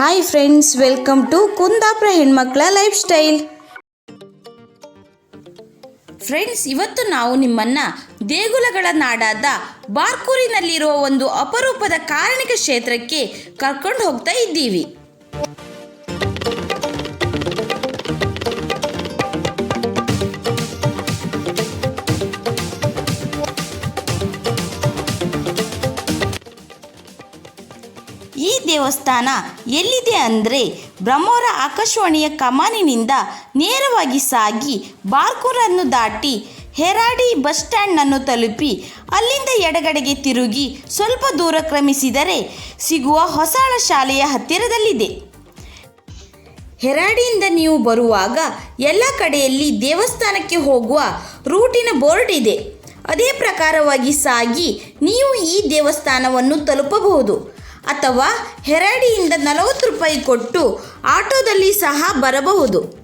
Hi friends welcome to Kundapura ಹೆಣ್ಮಕ್ಳ life style friends ಇವತ್ತು ನಾವು ನಿಮ್ಮನ್ನ ದೇಗುಲಗಳ ನಾಡಾದ ಬಾರ್ಕೂರಿನಲ್ಲಿರುವ ಒಂದು ಅಪರೂಪದ ಕಾರಣಿಕ ಕ್ಷೇತ್ರಕ್ಕೆ ಕರ್ಕೊಂಡು ಹೋಗ್ತಾ ಇದ್ದೀವಿ. ದೇವಸ್ಥಾನ ಎಲ್ಲಿದೆ ಅಂದರೆ ಬ್ರಹ್ಮೋರ ಆಕಾಶವಾಣಿಯ ಕಮಾನಿನಿಂದ ನೇರವಾಗಿ ಸಾಗಿ ಬಾರ್ಕೂರನ್ನು ದಾಟಿ ಹೆರಾಡಿ ಬಸ್ ಸ್ಟ್ಯಾಂಡನ್ನು ತಲುಪಿ ಅಲ್ಲಿಂದ ಎಡಗಡೆಗೆ ತಿರುಗಿ ಸ್ವಲ್ಪ ದೂರ ಕ್ರಮಿಸಿದರೆ ಸಿಗುವ ಹೊಸಾಳ ಶಾಲೆಯ ಹತ್ತಿರದಲ್ಲಿದೆ. ಹೆರಾಡಿಯಿಂದ ನೀವು ಬರುವಾಗ ಎಲ್ಲ ಕಡೆಯಲ್ಲಿ ದೇವಸ್ಥಾನಕ್ಕೆ ಹೋಗುವ ರೂಟಿನ ಬೋರ್ಡ್ ಇದೆ. ಅದೇ ಪ್ರಕಾರವಾಗಿ ಸಾಗಿ ನೀವು ಈ ದೇವಸ್ಥಾನವನ್ನು ತಲುಪಬಹುದು. ಅಥವಾ ಹೆರಡಿಯಿಂದ ನಲವತ್ತು ರೂಪಾಯಿ ಕೊಟ್ಟು ಆಟೋದಲ್ಲಿ ಸಹ ಬರಬಹುದು.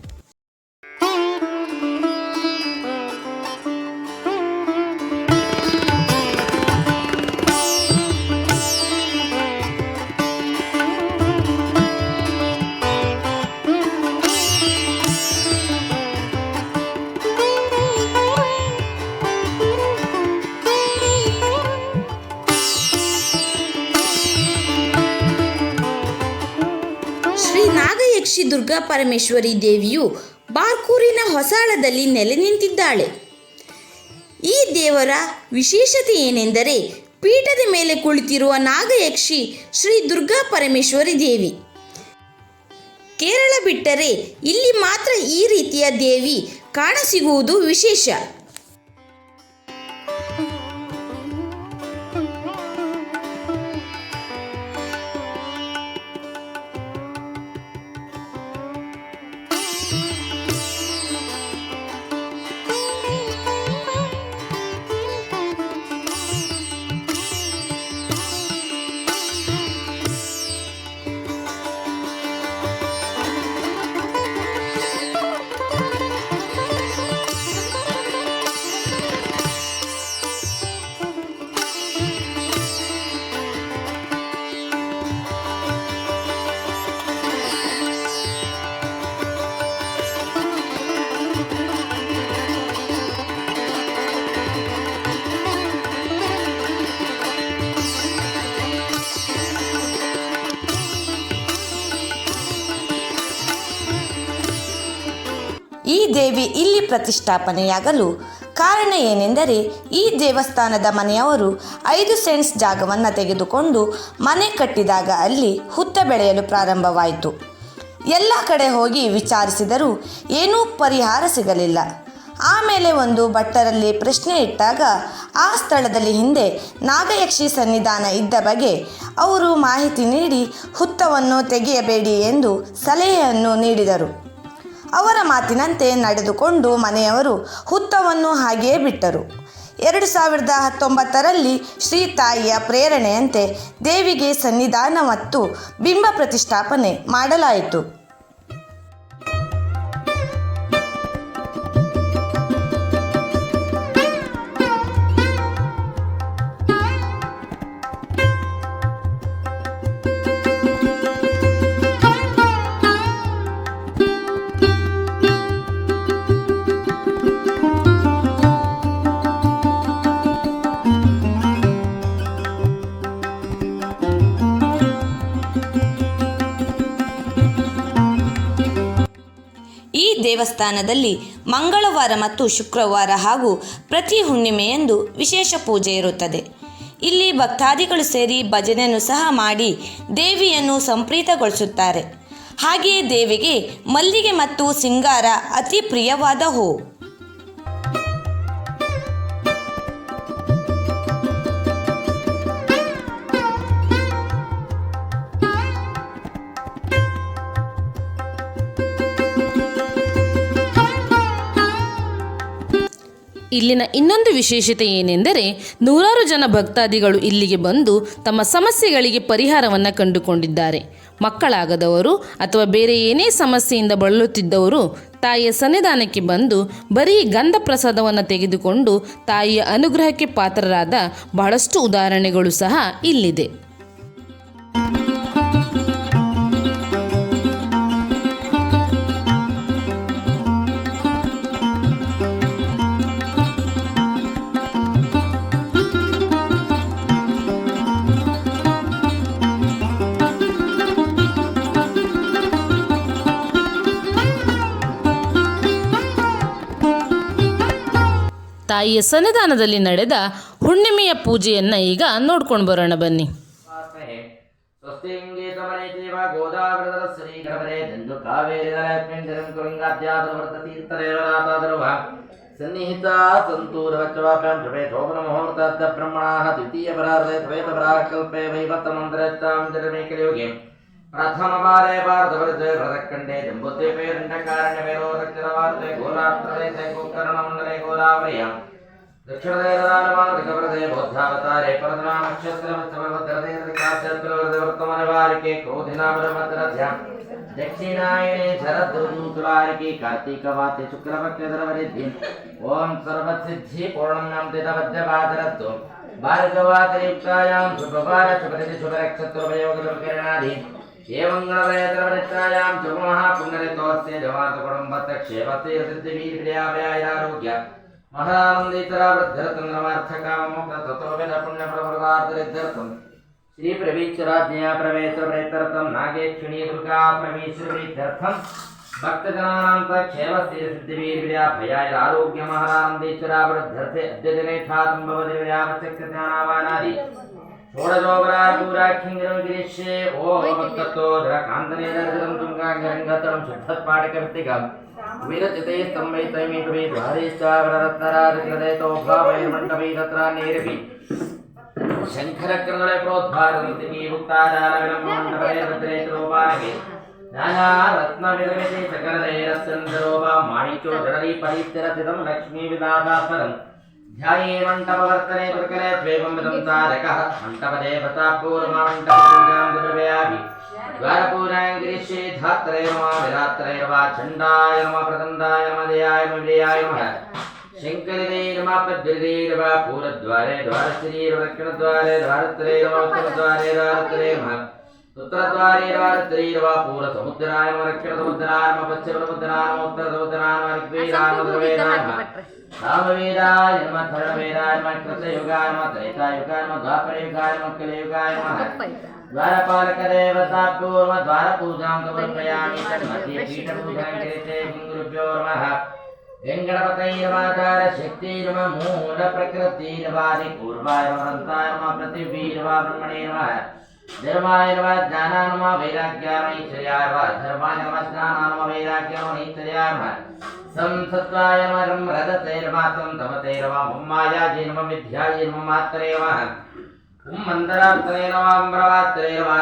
ದುರ್ಗಾ ಪರಮೇಶ್ವರಿ ದೇವಿಯು ಬಾರ್ಕೂರಿನ ಹೊಸಾಳದಲ್ಲಿ ನೆಲೆ ನಿಂತಿದ್ದಾಳೆ. ಈ ದೇವರ ವಿಶೇಷತೆ ಏನೆಂದರೆ ಪೀಠದ ಮೇಲೆ ಕುಳಿತಿರುವ ನಾಗಯಕ್ಷಿ ಶ್ರೀ ದುರ್ಗಾ ಪರಮೇಶ್ವರಿ ದೇವಿ. ಕೇರಳ ಬಿಟ್ಟರೆ ಇಲ್ಲಿ ಮಾತ್ರ ಈ ರೀತಿಯ ದೇವಿ ಕಾಣಸಿಗುವುದು ವಿಶೇಷ. ಪ್ರತಿಷ್ಠಾಪನೆಯಾಗಲು ಕಾರಣ ಏನೆಂದರೆ ಈ ದೇವಸ್ಥಾನದ ಮನೆಯವರು ಐದು ಸೆಂಟ್ಸ್ ಜಾಗವನ್ನು ತೆಗೆದುಕೊಂಡು ಮನೆ ಕಟ್ಟಿದಾಗ ಅಲ್ಲಿ ಹುತ್ತ ಬೆಳೆಯಲು ಪ್ರಾರಂಭವಾಯಿತು. ಎಲ್ಲ ಕಡೆ ಹೋಗಿ ವಿಚಾರಿಸಿದರೂ ಏನೂ ಪರಿಹಾರ ಸಿಗಲಿಲ್ಲ. ಆಮೇಲೆ ಒಂದು ಭಟ್ಟರಲ್ಲಿ ಪ್ರಶ್ನೆ ಇಟ್ಟಾಗ ಆ ಸ್ಥಳದಲ್ಲಿ ಹಿಂದೆ ನಾಗಯಕ್ಷಿ ಸನ್ನಿಧಾನ ಇದ್ದ ಬಗ್ಗೆ ಅವರು ಮಾಹಿತಿ ನೀಡಿ ಹುತ್ತವನ್ನು ತೆಗೆಯಬೇಡಿ ಎಂದು ಸಲಹೆಯನ್ನು ನೀಡಿದರು. ಅವರ ಮಾತಿನಂತೆ ನಡೆದುಕೊಂಡು ಮನೆಯವರು ಹುತ್ತವನ್ನು ಹಾಗೆಯೇ ಬಿಟ್ಟರು. ಎರಡು ಸಾವಿರದ ಹತ್ತೊಂಬತ್ತರಲ್ಲಿ ಶ್ರೀ ತಾಯಿಯ ಪ್ರೇರಣೆಯಂತೆ ದೇವಿಗೆ ಸನ್ನಿಧಾನ ಮತ್ತು ಬಿಂಬ ಪ್ರತಿಷ್ಠಾಪನೆ ಮಾಡಲಾಯಿತು. ದೇವಸ್ಥಾನದಲ್ಲಿ ಮಂಗಳವಾರ ಮತ್ತು ಶುಕ್ರವಾರ ಹಾಗೂ ಪ್ರತಿ ಹುಣ್ಣಿಮೆಯಂದು ವಿಶೇಷ ಪೂಜೆ ಇರುತ್ತದೆ. ಇಲ್ಲಿ ಭಕ್ತಾದಿಗಳು ಸೇರಿ ಭಜನೆಯನ್ನು ಸಹ ಮಾಡಿ ದೇವಿಯನ್ನು ಸಂಪ್ರೀತಗೊಳಿಸುತ್ತಾರೆ. ಹಾಗೆಯೇ ದೇವಿಗೆ ಮಲ್ಲಿಗೆ ಮತ್ತು ಸಿಂಗಾರ ಅತಿ ಪ್ರಿಯವಾದ ಹೂ. ಇಲ್ಲಿನ ಇನ್ನೊಂದು ವಿಶೇಷತೆ ಏನೆಂದರೆ ನೂರಾರು ಜನ ಭಕ್ತಾದಿಗಳು ಇಲ್ಲಿಗೆ ಬಂದು ತಮ್ಮ ಸಮಸ್ಯೆಗಳಿಗೆ ಪರಿಹಾರವನ್ನು ಕಂಡುಕೊಂಡಿದ್ದಾರೆ. ಮಕ್ಕಳಾಗದವರು ಅಥವಾ ಬೇರೆ ಏನೇ ಸಮಸ್ಯೆಯಿಂದ ಬಳಲುತ್ತಿದ್ದವರು ತಾಯಿಯ ಸನ್ನಿಧಾನಕ್ಕೆ ಬಂದು ಬರೀ ಗಂಧ ಪ್ರಸಾದವನ್ನು ತೆಗೆದುಕೊಂಡು ತಾಯಿಯ ಅನುಗ್ರಹಕ್ಕೆ ಪಾತ್ರರಾದ ಬಹಳಷ್ಟು ಉದಾಹರಣೆಗಳು ಸಹ ಇಲ್ಲಿದೆ. ತಾಯಿಯ ಸನ್ನಿಧಾನದಲ್ಲಿ ನಡೆದ ಹುಣ್ಣಿಮೆಯ ಪೂಜೆಯನ್ನು ಈಗ ನೋಡ್ಕೊಂಡು ಬರೋಣ ಬನ್ನಿ. ಸನ್ನಿಹಿತ ಸಂತೂರವಚ್ಚವಾಭ್ಯಾಂ ಜಪೇ ಶೋಭನ ಮುಹೂರ್ತಾದ್ದ ಬ್ರಹ್ಮಣಾಃ ದ್ವಿತೀಯ ಪರಾರ್ಧೆ ತ್ವೇತ ಪರಾಕಲ್ಪೆ ವೈವತ್ತ ಮಂತ್ರಚ್ಚಾಂ ಜರಮೇ प्रथमवारे वार्धवर्जे व्रतखण्डे जम्बुद्वीपेरण्यकारण्यमेरोदक्षिणवार्ते गोलाप्रदेशे गोकर्णमण्डले गोलाव्रियम् दक्षिणदेरदानमानृतप्रदे बोद्धावतारे परदनामक्षत्रमत्तमभद्रदेर्कार्जत्ववर्तमनिवारिके क्रोधिनामरमद्रध्यम् दक्षिणायने शरद्रुन्तुलारिकी कार्तीकवाति शुक्लपक्षधरवरिद्धि ॐ सर्वसिद्धि पूर्णं तितवद्यपादरत्वं भार्गवातियुक्तायां शुभवार शुभरिति शुभरक्षत्रोपयोगकिरणाधि ಭಾರತವಾತಯುಕ್ತಾಯಾಂ ಶುಭವಾರ ಶುಭದಿತಿ ಶುಭರಕ್ಷತ್ರೋಪಯೋಗಕಿರಣಾಧಿ ಏವಂ ಗಣವಯತರವರಿತ್ತಾಯಾಂ ಶುಭಮಹಾಪುಣ್ಯರಿತೋಸ್ಯ ಜವಾತ ಕುಟುಂಬತ್ತ ಕ್ಷೇಮತೆ ಸಿದ್ಧಿವೀರ್ಯಾವ್ಯಾಯಾರೋಗ್ಯ ಮಹಾನಂದಿತರ ವೃದ್ಧರತಂದ್ರಮಾರ್ಥಕಾಮೋಕ್ತ ಪುಣ್ಯ ಪ್ರವೃದಾರ್ಥರಿದ್ಧರ್ಥಂ ಶ್ರೀ ಪ್ರವೀಕ್ಷರಾಜ್ಞೆಯ ಪ್ರವೇಶ ಪ್ರೇತರ್ಥಂ ನಾಗೇಕ್ಷಿಣಿ ದುರ್ಗಾ ಪ್ರವೇಶರಿದ್ಧರ್ಥಂ ಭಕ್ತಜನಾನಾಂತ ಕ್ಷೇಮ ಸ್ಥಿರ ಸಿದ್ಧಿವೀರ್ಯ ಭಯಾಯ ಆರೋಗ್ಯ ಮಹಾನಂದೀಶ್ವರ ವೃದ್ಧರ್ಥೆ ಅದ್ಯ ದಿನೇ ಖ್ಯಾತಂ षोडशोपरापूराख्यङ्गिरौगिरिश्ये ओभक्ततो धरकान्तनेदरजलं तुङ्गाङ्गरङ्गतलं शुद्धत्पाटकर्तिकम् विरचिते स्तम्भै तैमीतुभि द्वारैश्चावररत्नराजकृदयतो भावैर्मण्डपै रत्रान्यैरपि शङ्खरक्रन्दुले प्रोद्धारमितिभुक्तादानविलम्बमण्डपैर्भद्रेत्रोपानपि रत्नविरमिते सकलदैरस्यन्तरोपा माणिक्यो जडरी परित्यरथितं लक्ष्मीविदादापरम् ध्यायेमण्टपवर्तने प्रकरे द्वैवमृतं तारकः। मण्टपदेवता पूर्वमण्टपपूजामृतव्यापि द्वारपूराय गिरिशे धात्रे मम विरात्रे वा चण्डाय मम प्रदण्डाय मम दयाय मविजयाय मम। शङ्करदैर्मापद्विर्दैर्वा पूरद्वारे द्वारश्रीर्वक्षणद्वारे द्वारत्रे द्वारत्रे द्वारत्रे मम। సుత్రద్వారీరవారత్రీరవా పూర సముద్రాయమ రక్షణ సముద్రాయమ పశ్చిమ సముద్రాయమ ఉత్తర సముద్రాయమ రామవేదాయమ ధరవేదాయమ కృతయుగాయమ త్రైతాయుగాయమ ద్వాపరయుగాయమ కలయుగాయమ ద్వారపాలక దేవతా పూర్వ ద్వార పూజాం సమర్పయామి తన్మధ్యే పీఠ పూజాం కరితే హింగురుభ్యో నమః వెంకటపతైరవాచార శక్తి నమ మూల ప్రకృతి నమ కూర్వాయ మహంతాయ నమ పృథివీ నమ బ్రహ్మణే నమ अन्ताय नमः पृथिवी नमः ब्रह्मणे नमः धर्माय नमः ज्ञानाय नमः वैराग्याय नमः ऐश्वर्याय नमः धर्माय नमः ज्ञानाय नमः वैराग्याय नमः ऐश्वर्याय नमः संसत्वाय नमः रदते नमः तं तमते नमः मुम्मायाजे नमः विद्याये नमः मात्रे नमः उम मन्दरात्रे नमः अम्बरवात्रे नमः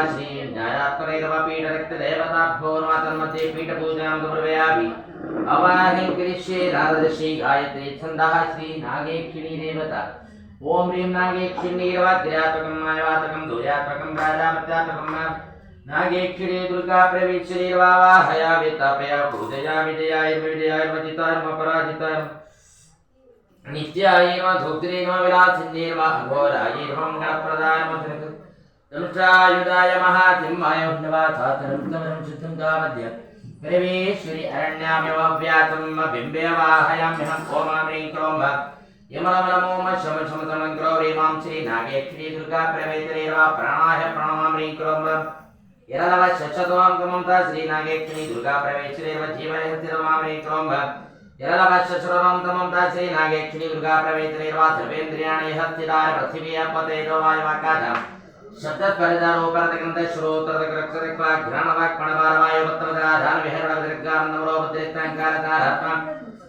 ओम ह्रीं नागेक्षिणीर्वाद्रात्मकं मायावातकं दूजात्मकं राजापत्यात्मकं नागेक्षिणी दुर्गा प्रवीक्षिणीर्वावाहया वितापया भूजया विजयायर्विजयायर्वजितार्मपराजितार्म नित्यायैर्व धूत्रेर्व विलासिन्यैर्व अघोरायैर्वङ्गप्रदायमधृक् तनुषायुधाय महातिम्मायोग्नवाथातनुत्तमनं शुद्धं कामद्य प्रवेश्वरि अरण्यामिव व्यातम् बिम्बे वाहयाम्यहं कोमाम्रीं क्रोम्भ యమలమలమోమ శమ శమతమంగ్రో రీమాం శ్రీ నాగేక్షరీ దుర్గా ప్రణమైతరేవ ప్రాణాయ ప్రణమాం రీంకురం ఇరదవ శశతోంగమంత శ్రీ నాగేక్షరీ దుర్గా ప్రణమైతరేవ జీవనేహతిరమాం రీంకురం ఇరదవ శశురవంతమంత శ్రీ నాగేక్షరీ దుర్గా ప్రణమైతరేవ ద్రవేంద్రియాణి హత్తిదార పృథివీయపతేజో వాయువాకాద శబ్దపరిధానోపరతకంత శ్రోత్రదగ్రక్సరిక్వా ఘ్రాణవాక్మణవారవాయువత్తమదాధాన విహరణ విదగ్గానందమరోపద్రిత్తాంకారతారాత్మ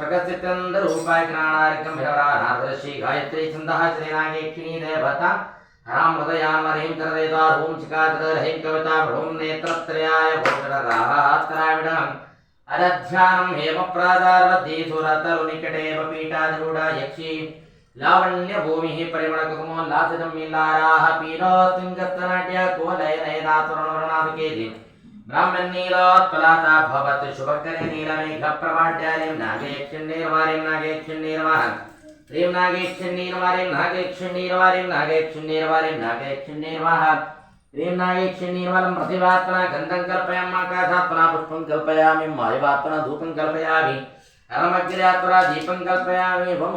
స్వర్గస్థితందరూపాయకిరణార్కం విరవరానారదర్శి గాయత్రీ ఛందః చదేనాగేక్షిణీ దేవత హరాం హృదయామరీం తరదేదా రూం చికాగ్రహీం కవితా రూం నేత్రత్రయాయ భూషణరాత్రావిడం అరధ్యానం హేమ ప్రాదారవద్ధీసురతరు నికటేవ పీఠాధిరూఢ యక్షి లావణ్య భూమి పరిమళ కుసుమోల్లాసితం మిల్లారాహ పీనోస్తింగస్తనాట్య కోలయ నయనాతురణాభికేది ब्राह्मन्नीलोत्पलाता भवत् शुभकरे नीलमेघप्रभाढ्यालीं नागेक्षुन्नीर्वारीं नागेक्षुन्नीर्वारन् ह्रीं नागेक्षुन्नीर्वारीं नागेक्षुन्नीर्वारीं नागेक्षुन्नीर्वारीं नागेक्षुन्नीर्वाः ह्रीं नागेक्षुन्नीर्वलं प्रतिभात्मना गन्धं पुष्पं कल्पयामि, वायुवात्मना धूपं कल्पयामि अरमग्रयात्मना दीपं कल्पयामि भूम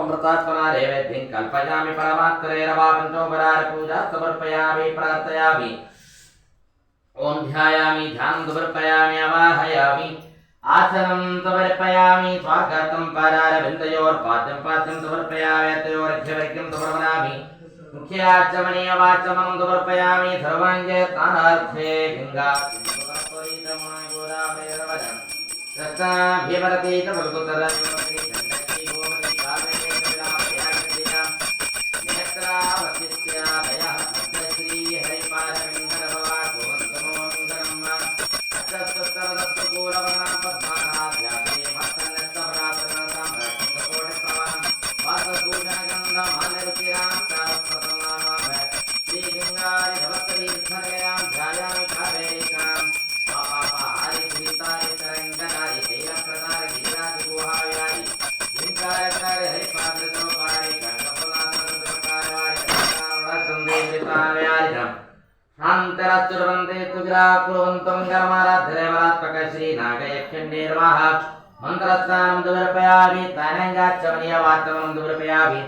रेवेद्यं कल्पयामि परमात्मरेरवा समर्पयामि, प्रार्थयामि। ॐ ध्यायामि ध्यानं समर्पयामि अवाहयामि। आसनं समर्पयामि स्वागतं पादारविन्दयोर्पाद्यं पाद्यं समर्पयामि अतयोरघ्यवर्ग्यं समर्पयामि मुख्याचमनीयवाचमनं समर्पयामि सर्वाङ्गे स्नानार्थे गङ्गा। रत्नाभिवरतीत Bye-bye. అంతరస్తురవంతే తుగిరాకులవంతం గరమారాధ్రేవరాత్మక శ్రీ నాగయక్షండే నమః మంత్రస్నానం దుర్పయామి తానంగాచమనీయ వార్తవం దుర్పయామి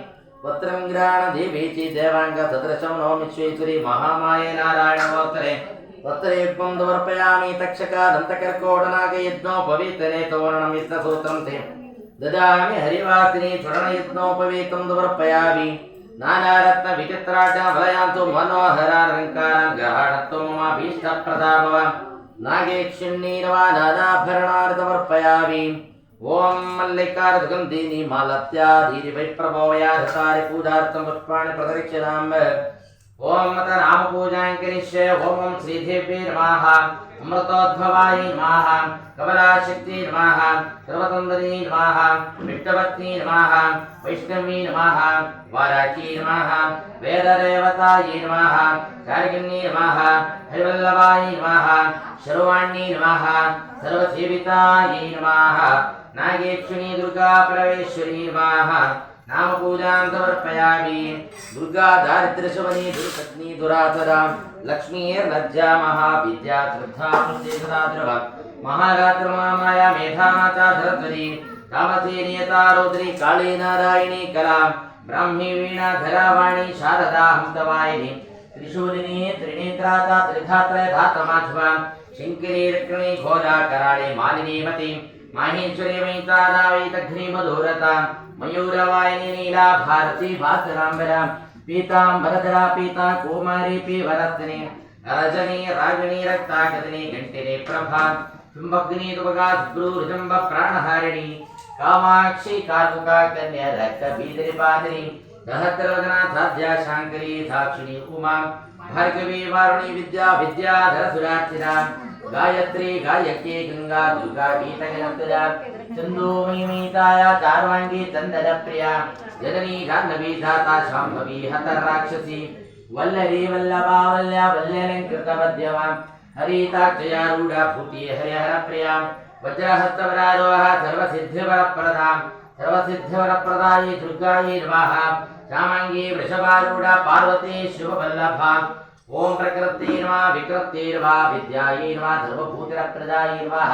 పత్రం గ్రహణ దేవేచి దేవాంగ సదృశం నవమిశ్వేశ్వరి మహామాయే నారాయణమోత్తరే పత్రయుగ్మం దుర్పయామి తక్షక దంతకర్కోడనాగయజ్ఞోపవీతనే తోరణమిస్త సూత్రం తే దదామి హరివాసిని స్వర్ణయజ్ఞోపవీతం దువర్పయామి నానారత్న విచిత్రాఢ్యాం వలయాంతు మనోహరాలంకారం గ్రహణత్వం మాభీష్టప్రదాభవ నాగేక్షుణ్ణీరవా నానాభరణార్థమర్పయామి ఓం మల్లికార్ధుగం దీని మాలత్యా ధీరి వై ప్రభోయా రసారి పూజార్థం పుష్పాణి ప్రదక్షిణాం ఓం మత రామ పూజాం కరిష్యే ఓం శ్రీదేవ్యే నమః అమృతోద్భవాయ నమః కమలాశక్తి నమః సర్వతందరీ నమః విష్ణవత్ని నమః వైష్ణవీ నమః వారాకీ నమః వేదరేవతాయ నమః కార్గిణీ నమః హరివల్లభాయ నమః శర్వాణి నమః సర్వసేవితాయ నమః నాగేక్షుని దుర్గా పరమేశ్వరీ నమః पूजां समर्पयामि दुर्गा दारिद्र्यशमनी दुर्पत्नी दुरातरा लक्ष्मीर्लज्जा महाविद्या श्रद्धा पुष्टिसदाद्रव महागात्रमाया मेधामाता धरध्वरी तामसी नियता रौद्री काली नारायणी कला ब्राह्मी वीणा धरावाणी शारदा हंसवाहिनी त्रिशूलिनी त्रिनेत्राता त्रिधात्रय धातमाध्वा शङ्करी रक्मिणी घोरा कराळे मालिनी मती माहेश्वरी वैतादावैतघ्नी मधुरता मयूरवाहिनी नीला भारती भासराम्बरा पीताम्बरधरा पीता कुमारी पीवरत्नी रजनी रागिणी रक्तागतिनी घण्टिनी प्रभा चुम्बग्नि तुबगा भ्रूर्जम्ब प्राणहारिणी कामाक्षी कार्मुका कन्या, रक्त बीदरी पादरी सहस्रवदना साध्या शाङ्करी साक्षिणी उमा, भार्गवी, वारुणी, विद्या विद्याधर सुरार्चिता गायत्री, गायकी, गंगा, दुर्गा गीतगणतरा चन्दोमयीताया चार्वाङ्गी चन्दनप्रिया। जननी जाह्नवी धाता शाम्भवी हतर राक्षसी वल्लरी वल्लभा वल्या वल्यलङ्कृतमध्यमा हरिताक्षया रूढा भूति हरिहरप्रिया। वज्रहस्तवरारोह सर्वसिद्धिवरप्रदा सर्वसिद्धिवरप्रदायि दुर्गायै नमः। श्यामाङ्गी वृषभारूढा पार्वती शिववल्लभा। ॐ विकृत्यै नमः, विद्यायै नमः, सर्वभूतिरप्रदायै नमः।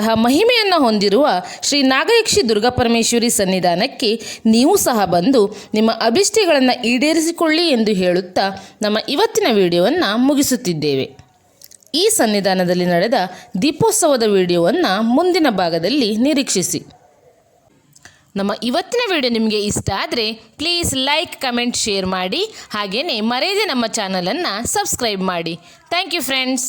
ಇಂತಹ ಮಹಿಮೆಯನ್ನು ಹೊಂದಿರುವ ಶ್ರೀ ನಾಗಯಕ್ಷಿ ದುರ್ಗಾಪರಮೇಶ್ವರಿ ಸನ್ನಿಧಾನಕ್ಕೆ ನೀವು ಸಹ ಬಂದು ನಿಮ್ಮ ಅಭಿಷ್ಟಗಳನ್ನು ಈಡೇರಿಸಿಕೊಳ್ಳಿ ಎಂದು ಹೇಳುತ್ತಾ ನಮ್ಮ ಇವತ್ತಿನ ವಿಡಿಯೋವನ್ನು ಮುಗಿಸುತ್ತಿದ್ದೇವೆ. ಈ ಸನ್ನಿಧಾನದಲ್ಲಿ ನಡೆದ ದೀಪೋತ್ಸವದ ವಿಡಿಯೋವನ್ನು ಮುಂದಿನ ಭಾಗದಲ್ಲಿ ನಿರೀಕ್ಷಿಸಿ. ನಮ್ಮ ಇವತ್ತಿನ ವಿಡಿಯೋ ನಿಮಗೆ ಇಷ್ಟ ಆದರೆ ಪ್ಲೀಸ್ ಲೈಕ್ ಕಮೆಂಟ್ ಶೇರ್ ಮಾಡಿ ಹಾಗೆಯೇ ಮರೆಯದೆ ನಮ್ಮ ಚಾನಲನ್ನು ಸಬ್ಸ್ಕ್ರೈಬ್ ಮಾಡಿ. Thank you friends